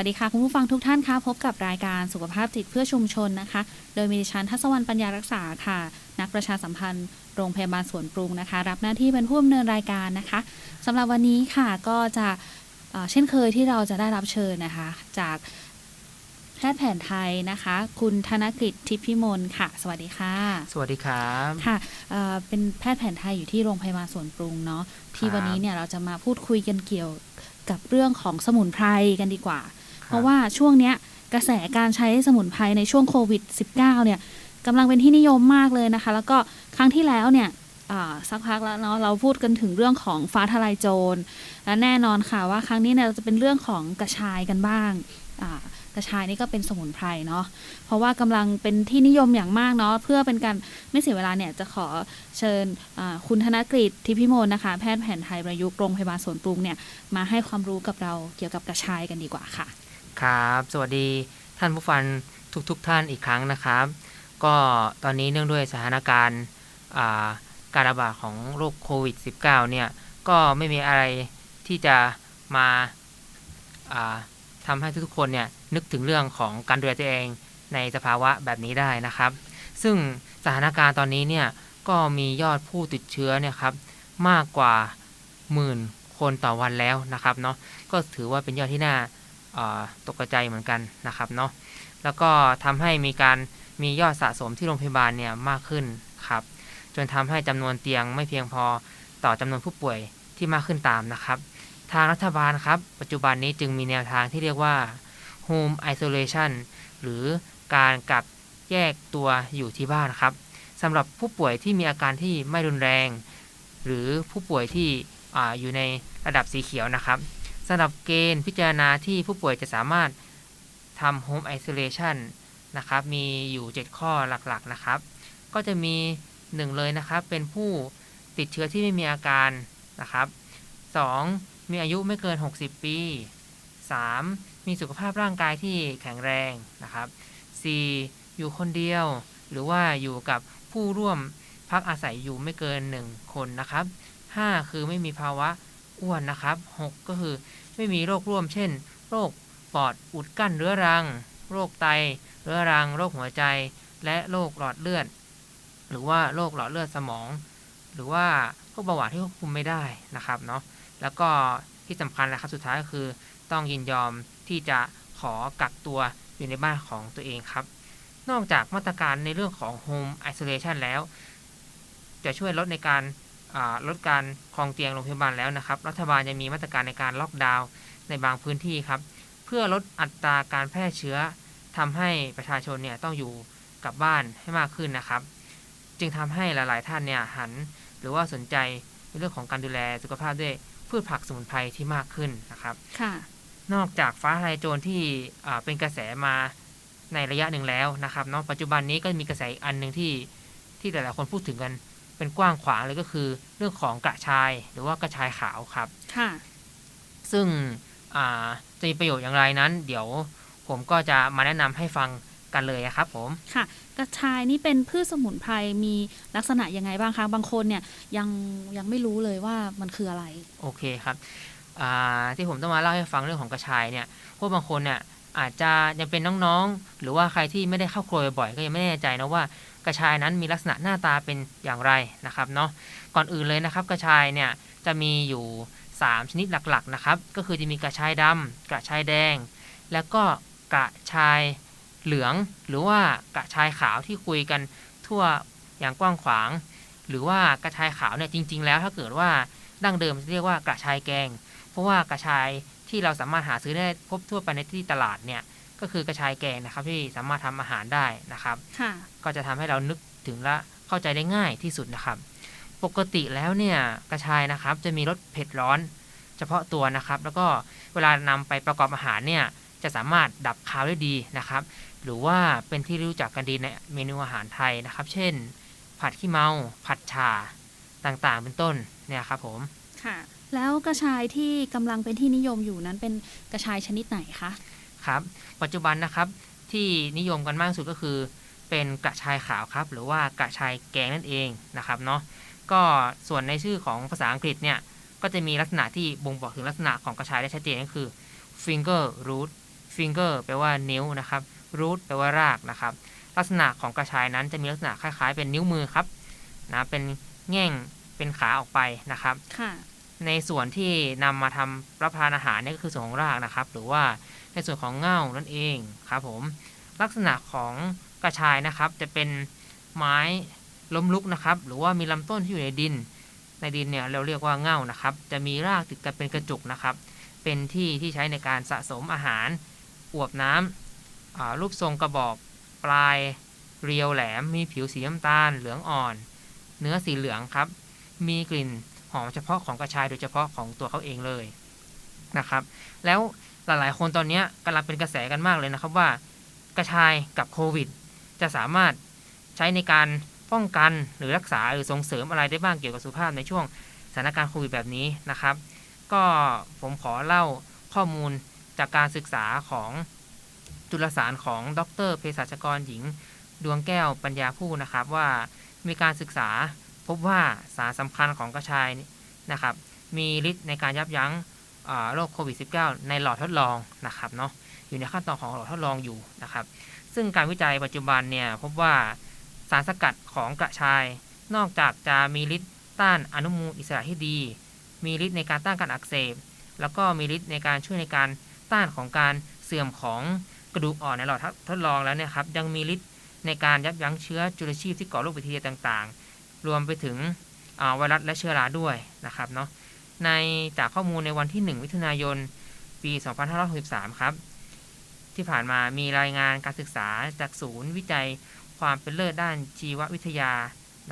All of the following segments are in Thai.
สวัสดีค่ะ คุณผู้ฟังทุกท่านคะพบกับรายการสุขภาพจิตเพื่อชุมชนนะคะ โดยมีดิฉันทัศวรรณปัญญารักษาค่ะ นักประชาสัมพันธ์โรงพยาบาลสวนปรุงนะคะ รับหน้าที่เป็นผู้ดำเนินรายการนะคะสำหรับวันนี้ค่ะก็จะเอ่อเช่นเคยที่เราจะได้รับเชิญนะคะ จากแพทย์แผนไทยนะคะ คุณธนกฤษทิพย์พิมลค่ะ สวัสดีค่ะ สวัสดีครับค่ะเอ่อเป็นแพทย์แผนไทยอยู่ที่โรงพยาบาลสวนปรุงเนาะที่วันนี้เนี่ยเราจะมาพูดคุยกันเกี่ยวกับเรื่องของสมุนไพรกันดีกว่า เพราะว่าช่วงเนี้ยกระแสการใช้สมุนไพรในช่วงโควิด -19 เนี่ยกำลังเป็นที่นิยมมากเลยนะคะ แล้วก็ครั้งที่แล้วเนี่ยสักพักแล้วเนาะเราพูดกันถึงเรื่องของฟ้าทลายโจรและแน่นอนค่ะว่าครั้งนี้เนี่ยเราจะเป็นเรื่องของกระชายกันบ้างกระชายนี่ก็เป็นสมุนไพรเนาะเพราะว่ากำลังเป็นที่นิยมอย่างมากเนาะเพื่อเป็นการไม่เสียเวลาเนี่ยจะขอเชิญคุณธนกฤษทิพย์พิมลนะคะ แพทย์แผนไทยประยุกต์โรงพยาบาลสวนปรุงเนี่ยมาให้ความรู้กับเราเกี่ยวกับกระชายกันดีกว่าค่ะ ครับ สวัสดีท่านผู้ฟังทุกๆทท่านอีกครั้งนะครับ ก็ตอนนี้เนื่องด้วยสถานการณ์การระบาดของโรคโควิด -19 เนี่ย ก็ไม่มีอะไรที่จะมาาทำให้ทุกๆคนเนี่ย นึกถึงเรื่องของการดูแลตัวเองในสภาวะแบบนี้ได้นะครับ ซึ่งสถานการณ์ตอนนี้เนี่ย ก็มียอดผู้ติดเชื้อเนี่ยครับมากกว่าหมื่นคนต่อวันแล้วนะครับเนาะก็ถือว่าเป็นยอดที่น่า ตกใจเหมือนกันนะครับเนาะแล้วก็ทำให้มีการมียอดสะสมที่โรงพยาบาลเนี่ยมากขึ้นครับจนทำให้จำนวนเตียงไม่เพียงพอต่อจำนวนผู้ป่วยที่มากขึ้นตามนะครับ ทางรัฐบาลครับปัจจุบันนี้จึงมีแนวทางที่เรียกว่า home isolation หรือการกักแยกตัวอยู่ที่บ้านครับสำหรับผู้ป่วยที่มีอาการที่ไม่รุนแรง หรือผู้ป่วยที่ออยู่ในระดับสีเขียวนะครับ สำหรับเกณฑ์พิจารณาที่ผู้ป่วยจะสามารถทำ Home Isolation นะครับ มีอยู่ 7 ข้อหลักๆนะครับ ก็จะมี 1 เลยนะครับ เป็นผู้ติดเชื้อที่ไม่มีอาการนะครับ 2. มีอายุไม่เกิน 60 ปี 3. มีสุขภาพร่างกายที่แข็งแรงนะครับ 4. อยู่คนเดียว หรือว่าอยู่กับผู้ร่วมพักอาศัยอยู่ไม่เกิน 1 คนนะครับ 5. คือไม่มีภาวะอ้วนนะครับ 6 ก็คือ ไม่มีโรคร่วม เช่น โรคปอดอุดกั้นเรื้อรัง โรคไตเรื้อรัง โรคหัวใจ และโรคหลอดเลือด หรือว่าโรคหลอดเลือดสมอง หรือว่าโรคเบาหวานที่ควบคุมไม่ได้นะครับเนาะ แล้วก็ที่สำคัญนะครับสุดท้ายก็คือต้องยินยอมที่จะขอกักตัวอยู่ในบ้านของตัวเองครับ นอกจากมาตรการในเรื่องของ Home Isolation แล้ว จะช่วยลดในการ ลดการคลองเตียงโรงพยาบาลแล้วนะครับ รัฐบาลยังมีมาตรการในการล็อกดาวน์ในบางพื้นที่ครับ เพื่อลดอัตราการแพร่เชื้อทำให้ประชาชนเนี่ยต้องอยู่กับบ้านให้มากขึ้นนะครับ จึงทำให้หลาย ๆ ท่านเนี่ยหัน หรือว่าสนใจในเรื่องของการดูแลสุขภาพด้วยพืชผักสมุนไพรที่มากขึ้นนะครับค่ะนอกจากฟ้าทลายโจรที่อ่าเป็นกระแสมาในระยะหนึ่งแล้วนะครับเนาะปัจจุบันนี้ก็มีกระแสอีกอันหนึ่งที่ที่หลาย ๆ คนพูดถึงกัน เป็นกว้างขวางเลยก็คือ เรื่องของกระชายหรือว่ากระชายขาวครับค่ะซึ่งอ่าจะมีประโยชน์อย่างไรนั้น เดี๋ยวผมก็จะมาแนะนำให้ฟังกันเลยนะครับผมค่ะ กระชายนี่เป็นพืชสมุนไพรมีลักษณะยังไงบ้างคะบางคนเนี่ยยังยังไม่รู้เลยว่ามันคืออะไร โอเคครับอ่าที่ผมต้องมาเล่าให้ฟังเรื่องของกระชายเนี่ยพวกบางคนเนี่ยอาจจะยังเป็นน้องๆ หรือว่าใครที่ไม่ได้เข้าครัวบ่อยๆก็ยังไม่แน่ใจนะว่า กระชายนั้นมีลักษณะหน้าตาเป็นอย่างไรนะครับเนาะก่อนอื่นเลยนะครับ กระชายเนี่ยจะมีอยู่ 3 ชนิดหลักๆนะครับ ก็คือจะมีกระชายดำกระชายแดง แล้วก็กระชายเหลือง หรือว่ากระชายขาวที่คุยกันทั่วอย่างกว้างขวาง หรือว่ากระชายขาวเนี่ยจริง ๆ แล้วถ้าเกิดว่าดั้งเดิมจะเรียกว่ากระชายแกง เพราะว่ากระชายที่เราสามารถหาซื้อได้พบทั่วไปในที่ตลาดเนี่ย ก็คือกระชายแกงนะครับที่สามารถทำอาหารได้นะครับค่ะก็จะทำให้เรานึกถึงและเข้าใจได้ง่ายที่สุดนะครับ ปกติแล้วเนี่ยกระชายนะครับจะมีรสเผ็ดร้อน เฉพาะตัวนะครับ แล้วก็เวลานำไปประกอบอาหารเนี่ยจะสามารถดับคาวได้ดีนะครับ หรือว่าเป็นที่รู้จักกันดีในเมนูอาหารไทยนะครับ เช่น ผัดขี้เมา ผัดฉ่าต่างๆ เป็นต้นเนี่ยครับผมค่ะแล้วกระชายที่กำลังเป็นที่นิยมอยู่นั้นเป็นกระชายชนิดไหนคะ ครับ ปัจจุบันนะครับที่นิยมกันมากที่สุดก็คือ เป็นกระชายขาวครับ หรือว่ากระชายแกงนั่นเองนะครับเนาะก็ส่วนในชื่อของภาษาอังกฤษเนี่ยก็จะมีลักษณะที่บ่งบอกถึงลักษณะของกระชายได้ชัดเจนก็คือ finger root finger แปลว่านิ้วนะครับ root แปลว่ารากนะครับ ลักษณะของกระชายนั้นจะมีลักษณะคล้าย ๆ เป็นนิ้วมือครับนะเป็นแง่งเป็นขาออกไปนะครับค่ะในส่วนที่นำมาทำรับประทานอาหารเนี่ยก็คือส่วนของรากนะครับ หรือว่า ในส่วนของเง่านั่นเองครับผมลักษณะของกระชายนะครับจะเป็นไม้ล้มลุกนะครับ หรือว่ามีลำต้นที่อยู่ในดิน ในดินเนี่ยเราเรียกว่าเง่านะครับ จะมีรากติดกันเป็นกระจุกนะครับ เป็นที่ที่ใช้ในการสะสมอาหารอวบน้ำรูปทรงกระบอกปลายเรียวแหลม มีผิวสีน้ำตาล เหลืองอ่อน เนื้อสีเหลืองครับ มีกลิ่นหอมเฉพาะของกระชายโดยเฉพาะของตัวเขาเองเลยนะครับ แล้ว หลายๆคนตอนนี้กำลังเป็นกระแสกันมากเลยนะครับว่ากระชายกับโควิด จะสามารถใช้ในการป้องกันหรือรักษาหรือส่งเสริมอะไรได้บ้างเกี่ยวกับสุขภาพในช่วงสถานการณ์โควิดแบบนี้นะครับ ก็ผมขอเล่าข้อมูลจากการศึกษาของจุลสารของดรเภสัชกรหญิง ดวงแก้วปัญญาผู้นะครับว่ามีการศึกษาพบว่าสารสำคัญของกระชายนะครับ มีฤทธิ์ในการยับยั้ง โรคโควิด -19 ในหลอดทดลองนะครับเนาะอยู่ในขั้นตอนของหลอดทดลองอยู่นะครับ ซึ่งการวิจัยปัจจุบันเนี่ยพบว่าสารสกัดของกระชาย นอกจากจะมีฤทธิ์ต้านอนุมูลอิสระที่ดี มีฤทธิ์ในการต้านการอักเสบ แล้วก็มีฤทธิ์ในการช่วยในการต้านของการเสื่อมของกระดูกอ่อนในหลอดทดลองแล้วเนี่ยครับยังมีฤทธิ์ในการยับยั้งเชื้อจุลชีพที่ก่อโรคแบคทีเรียต่างๆ รวมไปถึงไวรัสและเชื้อราด้วยนะครับเนาะ ในจากข้อมูลในวันที่ 1 มิถุนายน ปี 2563 ครับ ที่ผ่านมามีรายงานการศึกษาจากศูนย์วิจัยความเป็นเลิศด้านชีววิทยา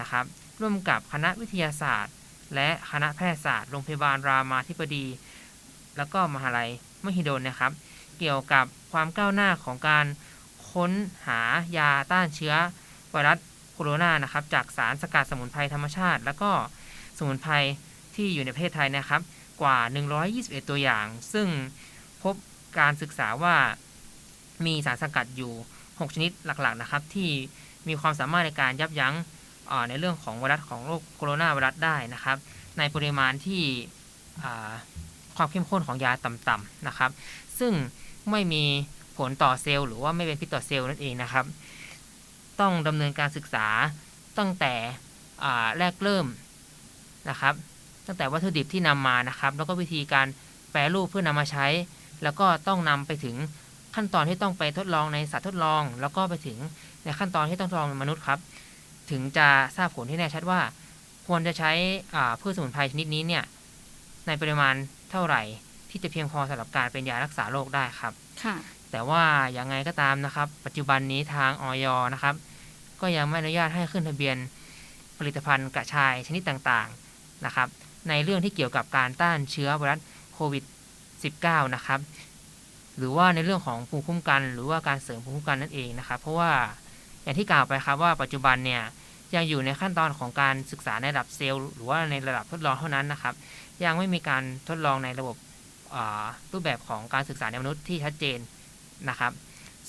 นะครับ ร่วมกับคณะวิทยาศาสตร์ และคณะแพทยศาสตร์โรงพยาบาลรามาธิบดี แล้วก็มหาลัยมหิดลนะครับ เกี่ยวกับความก้าวหน้าของการค้นหายาต้านเชื้อไวรัสโคโรนานะครับจากสารสกัดสมุนไพรธรรมชาติ แล้วก็สมุนไพร ที่อยู่ในประเทศไทยนะครับ กว่า 121 ตัวอย่าง ซึ่งพบการศึกษาว่ามีสารสกัดอยู่ 6 ชนิดหลักๆนะครับ ที่มีความสามารถในการยับยั้งในเรื่องของไวรัสของโรคโคโรนาไวรัสได้นะครับ ในปริมาณที่ความเข้มข้นของยาต่ำๆนะครับ ซึ่งไม่มีผลต่อเซลล์หรือว่าไม่เป็นพิษต่อเซลล์นั่นเองนะครับ ต้องดำเนินการศึกษาตั้งแต่แรกเริ่มนะครับ ตั้งแต่วัตถุดิบที่นำมานะครับ แล้วก็วิธีการแปรรูปเพื่อนำมาใช้ แล้วก็ต้องนำไปถึงขั้นตอนที่ต้องไปทดลองในสัตว์ทดลอง แล้วก็ไปถึงในขั้นตอนที่ต้องทดลองในมนุษย์ครับ ถึงจะทราบผลที่แน่ชัดว่า ควรจะใช้อ่าพืชสมุนไพรชนิดนี้เนี่ยในปริมาณเท่าไหร่ที่จะเพียงพอสำหรับการเป็นยารักษาโรคได้ครับค่ะแต่ว่าอย่างไงก็ตามนะครับ ปัจจุบันนี้ทางออยนะครับ ก็ยังไม่อนุญาตให้ขึ้นทะเบียนผลิตภัณฑ์กระชายชนิดต่างๆนะครับ ในเรื่องที่เกี่ยวกับการต้านเชื้อไวรัสโควิด -19 นะครับ หรือว่าในเรื่องของภูมิคุ้มกัน หรือว่าการเสริมภูมิคุ้มกันนั่นเองนะครับ เพราะว่าอย่างที่กล่าวไปครับว่าปัจจุบันเนี่ยยังอยู่ในขั้นตอนของการศึกษาในระดับเซลล์ หรือว่าในระดับทดลองเท่านั้นนะครับ ยังไม่มีการทดลองในระบบรูปแบบของการศึกษาในมนุษย์ที่ชัดเจนนะครับ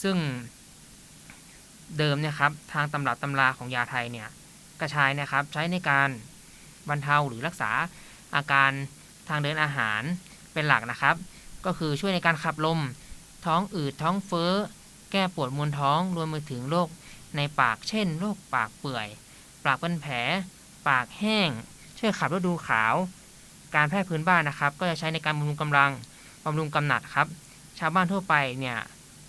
ซึ่งเดิมเนี่ยครับทางตำรับตำราของยาไทยเนี่ยกระชายนะครับใช้ในการบรรเทาหรือรักษา อาการทางเดินอาหารเป็นหลักนะครับ ก็คือช่วยในการขับลม ท้องอืดท้องเฟ้อ แก้ปวดมวนท้องรวมไปถึงโรคในปากเช่นโรคปากเปื่อย ปากเป็นแผล ปากแห้ง ช่วยขับฤดูขาว การแพทย์พื้นบ้านนะครับ ก็จะใช้ในการบำรุงกำลังบำรุงกำหนัดครับ ชาวบ้านทั่วไปเนี่ย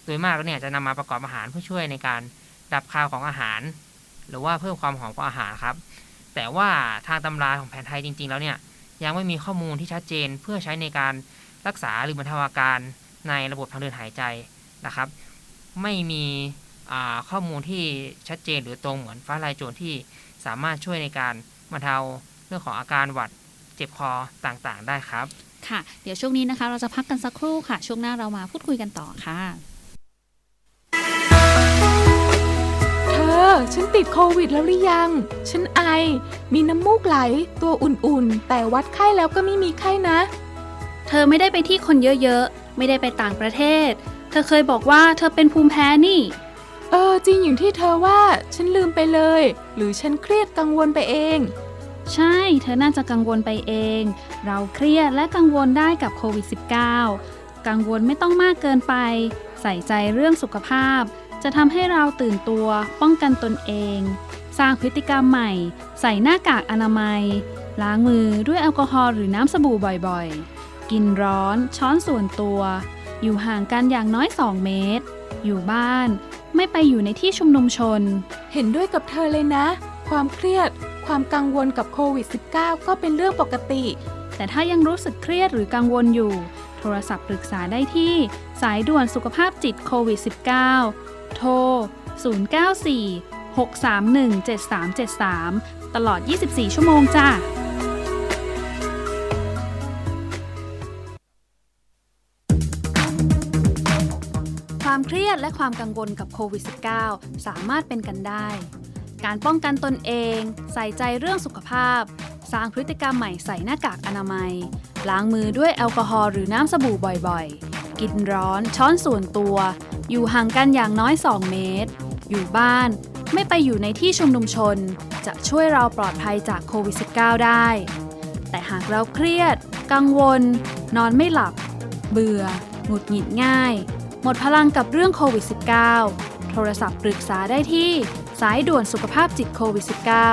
โดยมากเนี่ยจะนำมาประกอบอาหารเพื่อช่วยในการดับคาวของอาหาร หรือว่าเพิ่มความหอมของอาหารครับ แต่ว่าทางตำราของแผนไทยจริง ๆ แล้วเนี่ย ยังไม่มีข้อมูลที่ชัดเจนเพื่อใช้ในการรักษาหรือบรรเทาอาการในระบบทางเดินหายใจนะครับ ไม่มีข้อมูลที่ชัดเจนหรือตรงเหมือนฟ้าลายโจรที่สามารถช่วยในการบรรเทาเรื่องของอาการหวัดเจ็บคอต่างๆ ได้ครับ ค่ะ เดี๋ยวช่วงนี้นะคะ เราจะพักกันสักครู่ค่ะ ช่วงหน้าเรามาพูดคุยกันต่อค่ะ อ ฉันติดโควิดแล้วหรือยัง ฉันไอ มีน้ำมูกไหล ตัวอุ่นๆ แต่วัดไข้แล้วก็ไม่มีไข้นะ เธอไม่ได้ไปที่คนเยอะๆ ไม่ได้ไปต่างประเทศ เธอเคยบอกว่าเธอเป็นภูมิแพ้นี่ เออ จริงอย่างที่เธอว่า ฉันลืมไปเลย หรือฉันเครียดกังวลไปเอง ใช่ เธอน่าจะกังวลไปเอง เราเครียดและกังวลได้กับโควิด -19 กังวลไม่ต้องมากเกินไปพใส่ใจเรื่องสุขภาพ จะทำให้เราตื่นตัวป้องกันตนเอง สร้างพฤติกรรมใหม่ ใส่หน้ากากอนามัย ล้างมือด้วยแอลกอฮอล์หรือน้ำสบู่บ่อยๆ กินร้อนช้อนส่วนตัว อยู่ห่างกันอย่างน้อย 2 เมตร อยู่บ้านไม่ไปอยู่ในที่ชุมนุมชน เห็นด้วยกับเธอเลยนะ ความเครียด ความกังวลกับโควิด -19 ก็เป็นเรื่องปกติ แต่ถ้ายังรู้สึกเครียดหรือกังวลอยู่ โทรศัพท์ปรึกษาได้ที่ สายด่วนสุขภาพจิตโควิด -19 โทร 094 631 7373 ตลอด 24 ชั่วโมงจ้าความเครียดและความกังวลกับโควิด -19 สามารถเป็นกันได้ การป้องกันตนเอง ใส่ใจเรื่องสุขภาพ สร้างพฤติกรรมใหม่ใส่หน้ากากอนามัย ล้างมือด้วยแอลกอฮอล์หรือน้ำสบู่บ่อยๆ กินร้อน ช้อนส่วนตัว อยู่ห่างกันอย่างน้อย 2 เมตร อยู่บ้าน ไม่ไปอยู่ในที่ชุมนุมชน จะช่วยเราปลอดภัยจากโควิด -19 ได้ แต่หากเราเครียด กังวล นอนไม่หลับ เบื่อ หงุดหงิดง่าย หมดพลังกับเรื่องโควิด -19 โทรศัพท์ปรึกษาได้ที่สายด่วนสุขภาพจิตโควิด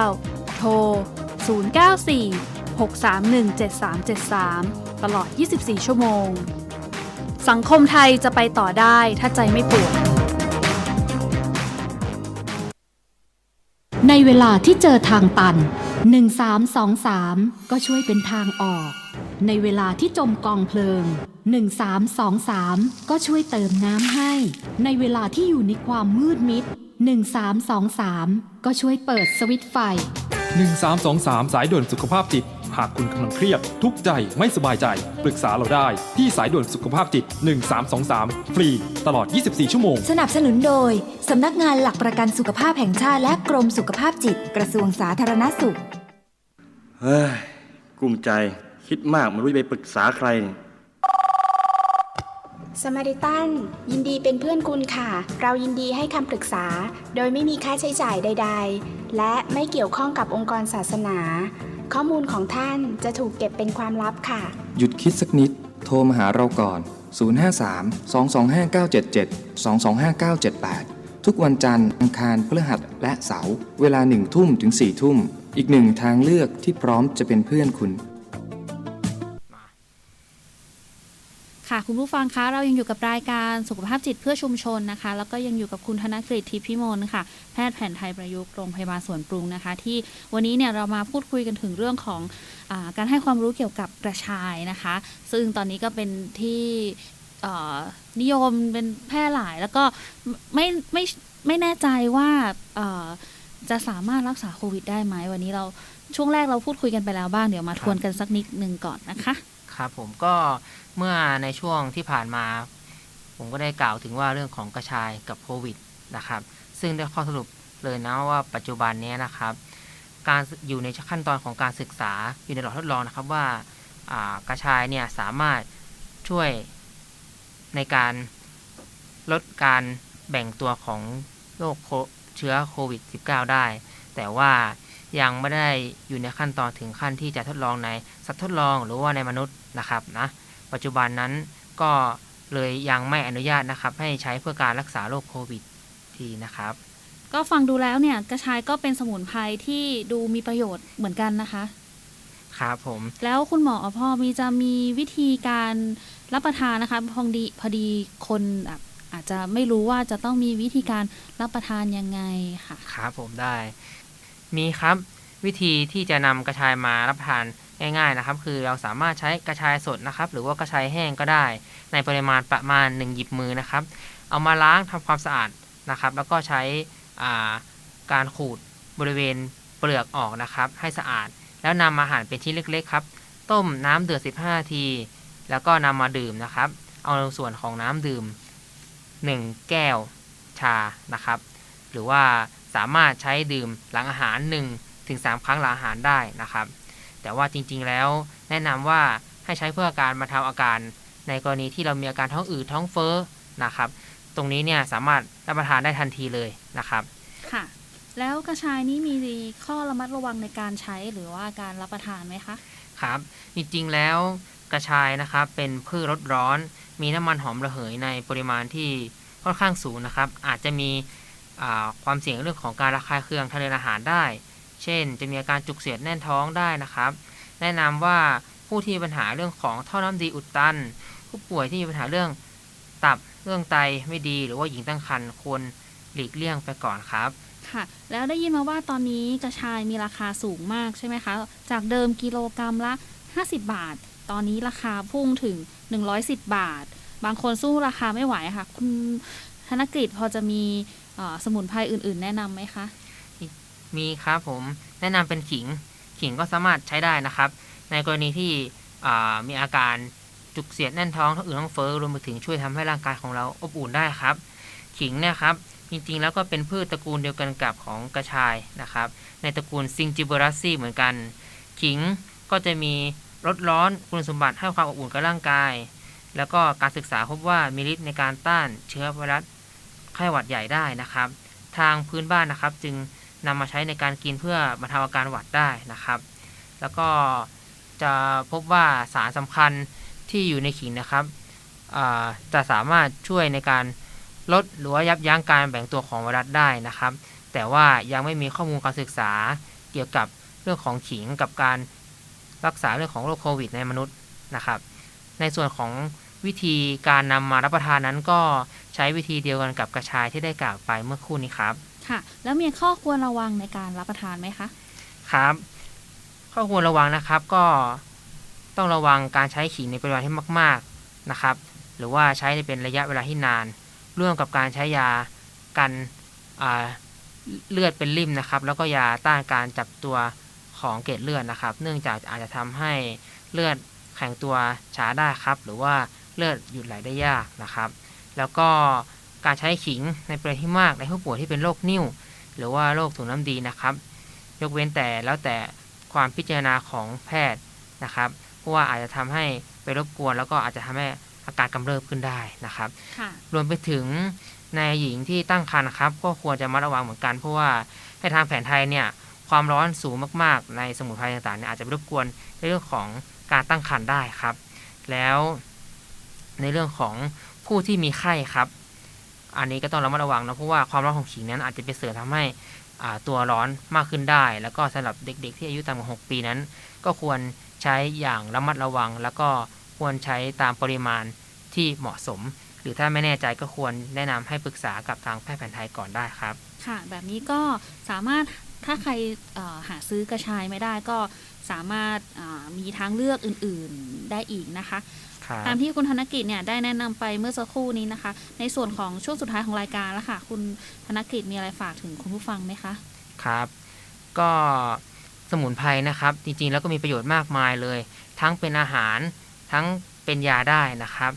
-19 โทร 094 631 7373 ตลอด 24 ชั่วโมง สังคมไทยจะไปต่อได้ถ้าใจไม่ป่วยในเวลาที่เจอทางตัน 1323 ก็ช่วยเป็นทางออก ในเวลาที่จมกองเพลิง 1323 ก็ช่วยเติมน้ำให้ ในเวลาที่อยู่ในความมืดมิด 1323 ก็ช่วยเปิดสวิตไฟ 1323 สายด่วนสุขภาพจิต หากคุณกำลังเครียด ทุกข์ใจไม่สบายใจ ปรึกษาเราได้ที่สายด่วนสุขภาพจิต 1323 ฟรี ตลอด 24 ชั่วโมง สนับสนุนโดย สำนักงานหลักประกันสุขภาพแห่งชาติและกรมสุขภาพจิต กระทรวงสาธารณสุข เฮ้ยกลุ้มใจคิดมากไม่รู้จะไปปรึกษาใครเนี่ยสมาริตันยินดีเป็นเพื่อนคุณค่ะ เรายินดีให้คำปรึกษา โดยไม่มีค่าใช้จ่ายใด ๆ และไม่เกี่ยวข้องกับองค์กรศาสนา ข้อมูลของท่านจะถูกเก็บเป็นความลับค่ะ หยุดคิดสักนิด โทรมาหาเราก่อน 053 225 977 225 978 ทุกวันจันทร์ อังคาร พฤหัส และเสาร์ เวลา1ทุ่มถึง4ทุ่ม อีกหนึ่งทางเลือกที่พร้อมจะเป็นเพื่อนคุณ ค่ะคุณผู้ฟังคะเรายังอยู่กับรายการสุขภาพจิตเพื่อชุมชนนะคะ แล้วก็ยังอยู่กับคุณธนกฤษทิพย์พิมลค่ะ แพทย์แผนไทยประยุกต์โรงพยาบาลสวนปรุงนะคะ ที่วันนี้เนี่ยเรามาพูดคุยกันถึงเรื่องของอการให้ความรู้เกี่ยวกับกระชายนะคะ ซึ่งตอนนี้ก็เป็นที่นิยมเป็นแพร่หลาย แล้วก็ไม่ไม่ไม่แน่ใจว่าจะสามารถรักษาโควิดได้ไหมวันนี้เราช่วงแรกเราพูดคุยกันไปแล้วบ้างเดี๋ยวมาทวนกันสักนิดนึงก่อนนะคะ ครับผมก็เมื่อในช่วงที่ผ่านมา ผมก็ได้กล่าวถึงว่าเรื่องของกระชายกับโควิดนะครับ ซึ่งได้ข้อสรุปเลยนะว่าปัจจุบันนี้นะครับ การอยู่ในขั้นตอนของการศึกษาอยู่ในหลอดทดลองนะครับว่ากระชายเนี่ยสามารถช่วยในการลดการแบ่งตัวของโรคเชื้อโควิด -19 ได้ แต่ว่า ยังไม่ได้อยู่ในขั้นตอนถึงขั้นที่จะทดลองในสัตว์ทดลองหรือว่าในมนุษย์นะครับนะปัจจุบันนั้นก็เลยยังไม่อนุญาตนะครับ ให้ใช้เพื่อการรักษาโรคโควิดทีนะครับ ก็ฟังดูแล้วเนี่ยกระชายก็เป็นสมุนไพรที่ดูมีประโยชน์เหมือนกันนะคะครับผม แล้วคุณหมอพอมีจะมีวิธีการรับประทานนะคะพอดีพอดีคนแบบอาจจะไม่รู้ว่าจะต้องมีวิธีการรับประทานยังไงค่ะครับผมได้ มีครับวิธีที่จะนำกระชายมารับประทานง่ายๆนะครับ คือเราสามารถใช้กระชายสดนะครับ หรือว่ากระชายแห้งก็ได้ ในปริมาณประมาณ 1 หยิบมือนะครับ เอามาล้างทำความสะอาดนะครับ แล้วก็ใช้าการขูดบริเวณเปลือกออกนะครับ ให้สะอาด แล้วนำมาหั่นเป็นชิ้นเล็กๆครับ ต้มน้ำเดือด 15นาที แล้วก็นำมาดื่มนะครับ เอาส่วนของน้ำดื่ม 1 แก้วชานะครับ หรือว่า สามารถใช้ดื่มหลังอาหาร1ถึง3ครั้งหลังอาหารได้นะครับ แต่ว่าจริงๆแล้วแนะนำว่าให้ใช้เพื่อการบรรเทาอาการในกรณีที่เรามีอาการท้องอืดท้องเฟ้อนะครับ ตรงนี้เนี่ยสามารถรับประทานได้ทันทีเลยนะครับ ค่ะ แล้วกระชายนี้มีข้อระมัดระวังในการใช้หรือว่าการรับประทานไหมคะ ครับ จริงๆแล้วกระชายนะครับเป็นพืชรสร้อน มีน้ำมันหอมระเหยในปริมาณที่ค่อนข้างสูงนะครับ อาจจะมีอ่า ความเสี่ยงเรื่องของการระคายเคืองทางเดินอาหารได้ เช่น จะมีอาการจุกเสียดแน่นท้องได้นะครับ แนะนำว่าผู้ที่มีปัญหาเรื่องของท่อน้ำดีอุดตัน ผู้ป่วยที่มีปัญหาเรื่องตับเรื่องไตไม่ดี หรือว่าหญิงตั้งครรภ์ควรหลีกเลี่ยงไปก่อนครับค่ะแล้วได้ยินมาว่าตอนนี้กระชายมีราคาสูงมากใช่ไหมคะ จากเดิมกิโลกรัมละ 50 บาท ตอนนี้ราคาพุ่งถึง 110 บาท บางคนสู้ราคาไม่ไหวค่ะ คุณธนกฤษพอจะมี สมุนไพรอื่น ๆ แนะนำไหมคะ มีครับผมแนะนำเป็นขิง ขิงก็สามารถใช้ได้นะครับ ในกรณีที่มีอาการจุกเสียดแน่นท้องท้องอืดท้องเฟ้อรวมไปถึงช่วยทำให้ร่างกายของเราอบอุ่นได้ครับ ขิงเนี่ยครับจริงๆแล้วก็เป็นพืชตระกูลเดียวกันกับของกระชายนะครับ ในตระกูลซิงจิเบอรัสซีเหมือนกัน ขิงก็จะมีลดร้อนคุณสมบัติให้ความอบอุ่นกับร่างกาย แล้วก็การศึกษาพบว่ามีฤทธิ์ในการต้านเชื้อไวรัส ไข้หวัดใหญ่ได้นะครับ ทางพื้นบ้านนะครับ จึงนำมาใช้ในการกินเพื่อบรรเทาอาการหวัดได้นะครับ แล้วก็จะพบว่าสารสำคัญที่อยู่ในขิงนะครับจะสามารถช่วยในการลดหรือว่ายับยั้งการแบ่งตัวของไวรัสได้นะครับ แต่ว่ายังไม่มีข้อมูลการศึกษาเกี่ยวกับเรื่องของขิงกับการรักษาเรื่องของโรคโควิดในมนุษย์นะครับ ในส่วนของวิธีการนำมารับประทานนั้นก็ ใช้วิธีเดียวกันกับกระชายที่ได้กล่าวไปเมื่อครู่นี้ครับ ค่ะ แล้วมีข้อควรระวังในการรับประทานไหมคะ ครับ ข้อควรระวังนะครับก็ต้องระวังการใช้ขิงในปริมาณที่มาก ๆนะครับ หรือว่าใช้ในเป็นระยะเวลาที่นาน ร่วมกับการใช้ยากันอ่าเลือดเป็นริ่มนะครับ แล้วก็ยาต้านการจับตัวของเกล็ดเลือดนะครับ เนื่องจากอาจจะทำให้เลือดแข็งตัวช้าได้ครับ หรือว่าเลือดหยุดไหลได้ยากนะครับ แล้วก็การใช้ขิงในปริมาณที่มากในผู้ป่วยที่เป็นโรคนิ่ว หรือว่าโรคถุงน้ำดีนะครับ ยกเว้นแต่แล้วแต่ความพิจารณาของแพทย์นะครับ เพราะว่าอาจจะทำให้ไปรบกวน แล้วก็อาจจะทำให้อาการกำเริบขึ้นได้นะครับค่ะรวมไปถึงในหญิงที่ตั้งครรภ์นะครับ ก็ควรจะมาระวังเหมือนกัน เพราะว่าในทางแผนไทยเนี่ยความร้อนสูงมากๆ ในสมุนไพรต่างๆเนี่ยอาจจะไปรบกวนในเรื่องของการตั้งครรภ์ได้ครับ แล้วในเรื่องของ ผู้ที่มีไข้ครับ อันนี้ก็ต้องระมัดระวังนะเพราะว่าความร้อนของขิงนั้นอาจจะไปเสริมทำให้อ่าตัวร้อนมากขึ้นได้ แล้วก็สำหรับเด็ก ๆ ที่อายุต่ำกว่า 6 ปีนั้น ก็ควรใช้อย่างระมัดระวัง แล้วก็ควรใช้ตามปริมาณที่เหมาะสม หรือถ้าไม่แน่ใจก็ควรแนะนำให้ปรึกษากับทางแพทย์แผนไทยก่อนได้ครับ ค่ะ แบบนี้ก็สามารถถ้าใครหาซื้อกระชายไม่ได้ก็สามารถมีทางเลือกอื่น ๆได้อีกนะคะ ตามที่คุณธนกิจเนี่ยได้แนะนำไปเมื่อสักครู่นี้นะคะ ในส่วนของช่วงสุดท้ายของรายการแล้วค่ะ คุณธนกิจมีอะไรฝากถึงคุณผู้ฟังไหมคะ ครับ ก็สมุนไพรนะครับ จริงๆแล้วก็มีประโยชน์มากมายเลย ทั้งเป็นอาหารทั้งเป็นยาได้นะครับ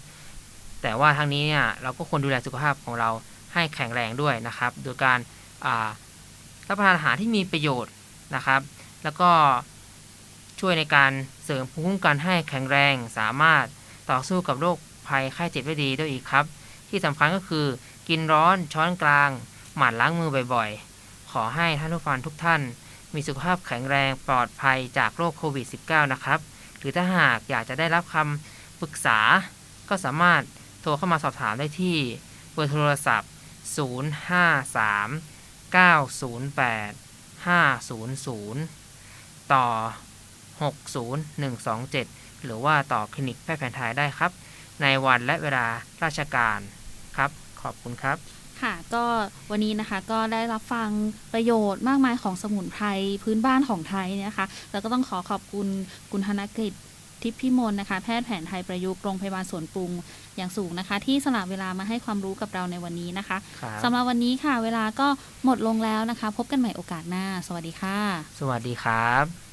แต่ว่าทั้งนี้เนี่ยเราก็ควรดูแลสุขภาพของเราให้แข็งแรงด้วยนะครับ โดยการอ่ารับประทานอาหารที่มีประโยชน์นะครับ แล้วก็ช่วยในการเสริมภูมิคุ้มกันให้แข็งแรงสามารถ ต่อสู้กับโรคภัยไข้เจ็บได้ดีด้วยอีกครับ ที่สำคัญก็คือ กินร้อนช้อนกลาง หมั่นล้างมือบ่อยๆ ขอให้ท่านผู้ฟังทุกท่าน มีสุขภาพแข็งแรงปลอดภัยจากโรคโควิด -19 นะครับ หรือถ้าหากอยากจะได้รับคำปรึกษา ก็สามารถโทรเข้ามาสอบถามได้ที่เบอร์โทรศัพท์ 053 908 500 ต่อ 60127 หรือว่าต่อคลินิกแพทย์แผนไทยได้ครับ ในวันและเวลาราชการครับ ขอบคุณครับค่ะก็วันนี้นะคะก็ได้รับฟังประโยชน์มากมายของสมุนไพรพื้นบ้านของไทยนะคะ แล้วก็ต้องขอขอบคุณคุณธนกฤษทิพย์พิมลนะคะ แพทย์แผนไทยประยุกต์โรงพยาบาลสวนปรุงอย่างสูงนะคะ ที่สละเวลามาให้ความรู้กับเราในวันนี้นะคะครับสำหรับวันนี้ค่ะ เวลาก็หมดลงแล้วนะคะ พบกันใหม่โอกาสหน้า สวัสดีค่ะ สวัสดีครับ